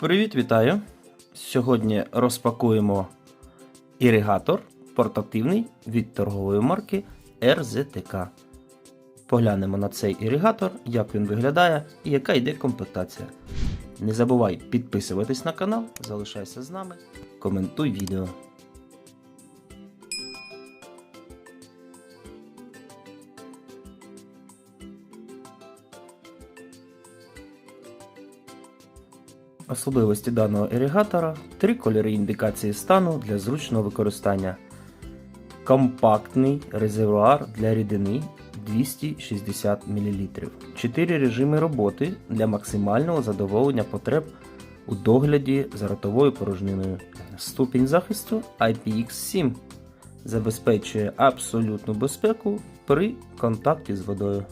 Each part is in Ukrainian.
Привіт, вітаю! Сьогодні розпакуємо іригатор портативний від торгової марки RZTK. Поглянемо на цей іригатор, як він виглядає і яка йде комплектація. Не забувай підписуватись на канал, залишайся з нами, коментуй відео. Особливості даного іригатора три кольори індикації стану для зручного використання. Компактний резервуар для рідини 260 мл. 4 режими роботи для максимального задоволення потреб у догляді за ротовою порожниною. Ступінь захисту IPX7 забезпечує абсолютну безпеку при контакті з водою.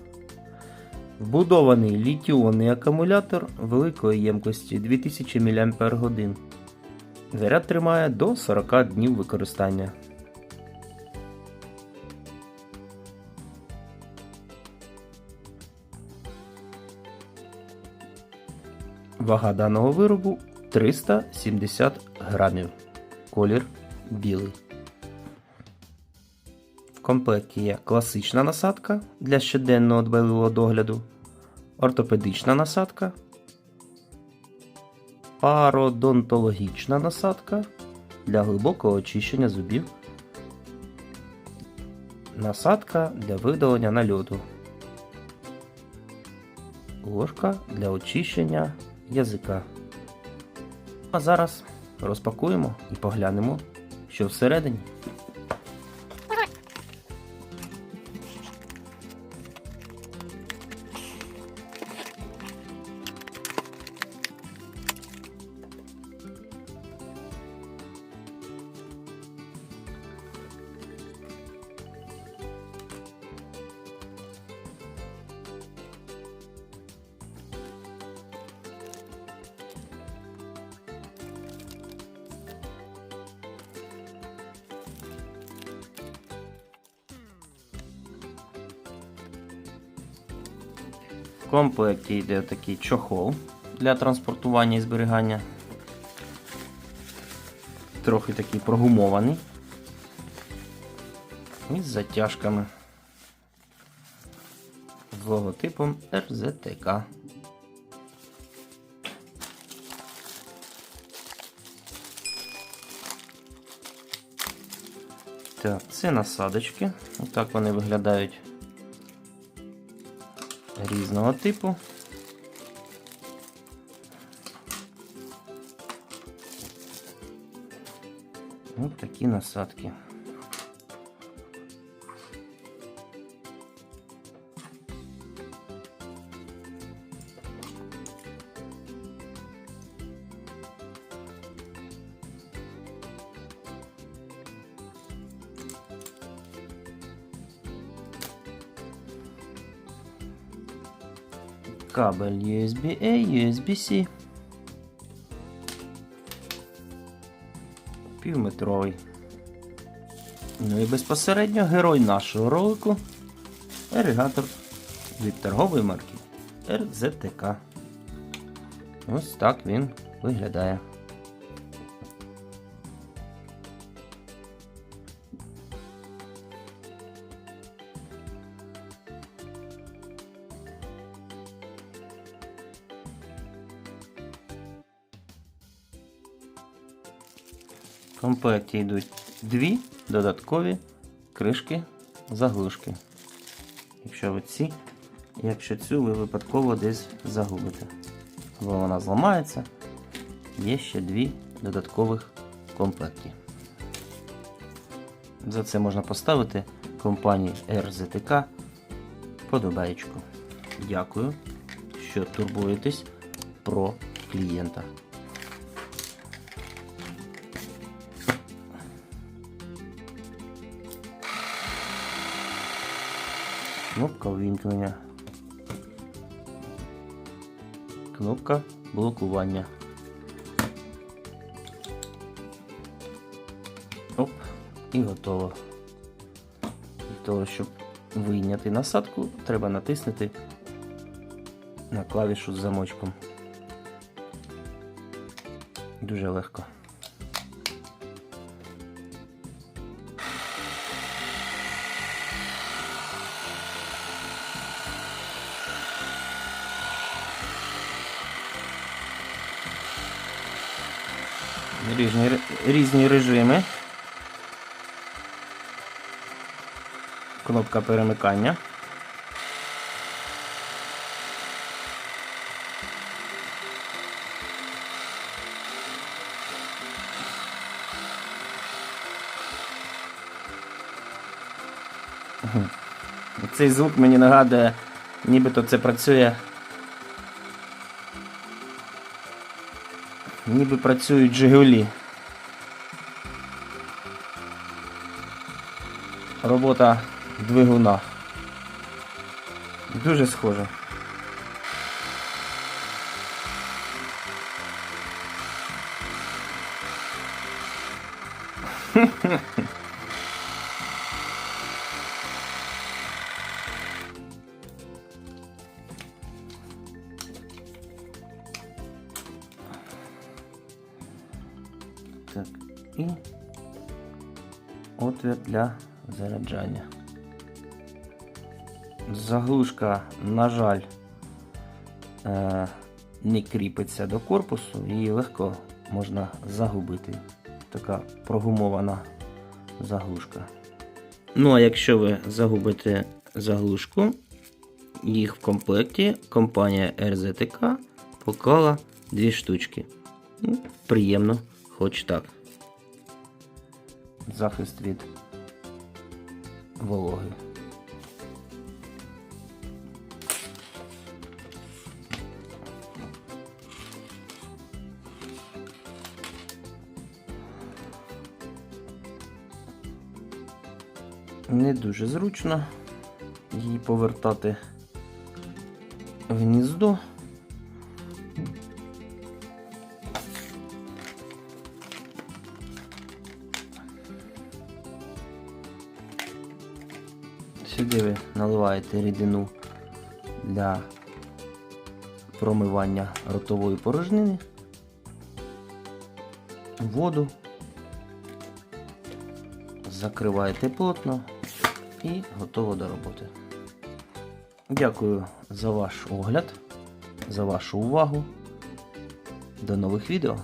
Вбудований літіонний акумулятор великої ємкості 2000 мАч. Заряд тримає до 40 днів використання. Вага даного виробу 370 грамів. Колір білий. В комплекті є класична насадка для щоденного дбайливого догляду, ортопедична насадка, пародонтологічна насадка для глибокого очищення зубів, насадка для видалення нальоту, ложка для очищення язика. А зараз розпакуємо і поглянемо, що всередині. В комплекті йде такий чохол для транспортування і зберігання. Трохи такий прогумований. І з затяжками. З логотипом RZTK. Так, це насадочки. Отак вони виглядають різного типу. Ось такі насадки. Кабель USB-A, USB-C. Півметровий. Ну і безпосередньо герой нашого ролику еригатор від торгової марки RZTK. Ось так він виглядає. В комплекті йдуть дві додаткові кришки заглушки. Якщо ви ці, якщо цю ви випадково десь загубите. Або вона зламається, є ще дві додаткових комплекті. За це можна поставити компанії RZTK подобаєчку. Дякую, що турбуєтесь про клієнта. Кнопка увімкнення. Кнопка блокування. Оп, і готово. Для того, щоб вийняти насадку, треба натиснути на клавішу з замочком. Дуже легко. Різні, різні режими. Кнопка перемикання. Цей звук мені нагадує, нібито це працює. Ніби працюють Жигулі. Робота двигуна. Дуже схоже. Так, і отвір для заряджання. Заглушка, на жаль, е, не кріпиться до корпусу, її легко можна загубити. Така прогумована заглушка. Ну, а якщо ви загубите заглушку, їх в комплекті компанія RZTK поклала дві штучки. Ну, Приємно, хоч так. Захист від вологи. Не дуже зручно її повертати в гніздо. Сюди ви наливаєте рідину для промивання ротової порожнини, воду, закриваєте плотно і готово до роботи. Дякую за ваш огляд, за вашу увагу. До нових відео.